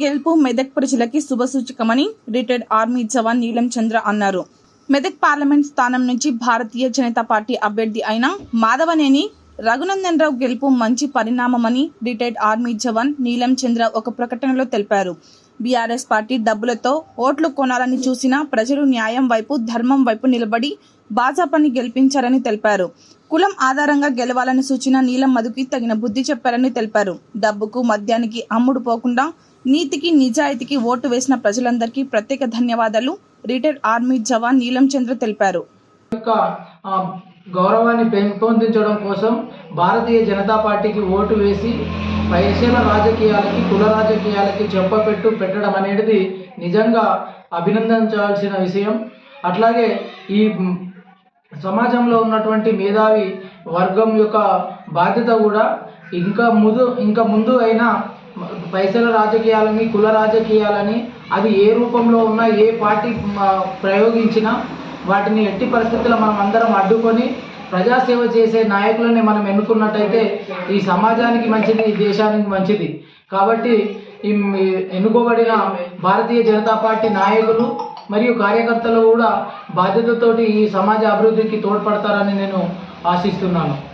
గెలుపు మెదక్ ప్రజలకి శుభసూచకమని retired army జవాన్ నీలం చంద్ర అన్నారు. మెదక్ పార్లమెంట్ స్థానం నుంచి భారతీయ జనతా పార్టీ అభ్యర్థి అయిన మాధవనేని రఘునందన్ రావు గెలుపు మంచి పరిణామమని రిటైర్డ్ ఆర్మీ జవాన్ నీలం చంద్ర ఒక ప్రకటనలో తెలిపారు. బీఆర్ఎస్ పార్టీ డబ్బులతో ఓట్లు కొనాలని చూసిన ప్రజలు న్యాయం వైపు ధర్మం వైపు నిలబడి భాజపాని గెలిపించారని తెలిపారు. కులం ఆధారంగా గెలవాలని సూచన నీలం మధుకి తగిన బుద్ధి చెప్పారని తెలిపారు. డబ్బుకు మద్యానికి అమ్ముడు పోకుండా నీతికి నిజాయితీకి ఓటు వేసిన ప్రజలందరికీ ప్రత్యేక ధన్యవాదాలు రిటైర్డ్ ఆర్మీ జవాన్ నీలం చంద్ర తెలిపారు. గౌరవాన్ని పెంపొందించడం కోసం భారతీయ జనతా పార్టీకి ఓటు వేసి పైసల రాజకీయాలకి కుల రాజకీయాలకి చెప్పపెట్టు పెట్టడం అనేది నిజంగా అభినందించాల్సిన విషయం. అట్లాగే ఈ సమాజంలో ఉన్నటువంటి మేధావి వర్గం యొక్క బాధ్యత కూడా ఇంకా ముందు ఇంకా ముందు అయినా పైసల రాజకీయాలని కుల రాజకీయాలని అది ఏ రూపంలో ఉన్నా ఏ పార్టీ ప్రయోగించినా వాటిని ఎట్టి పరిస్థితుల్లో మనం అందరం అడ్డుకొని ప్రజాసేవ చేసే నాయకులని మనం ఎన్నుకున్నట్టయితే ఈ సమాజానికి మంచిది ఈ దేశానికి మంచిది. కాబట్టి ఈ ఎన్నుకోబడిన భారతీయ జనతా పార్టీ నాయకులు మరియు కార్యకర్తలు కూడా బాధ్యతతోటి ఈ సమాజ అభివృద్ధికి తోడ్పడతారని నేను ఆశిస్తున్నాను.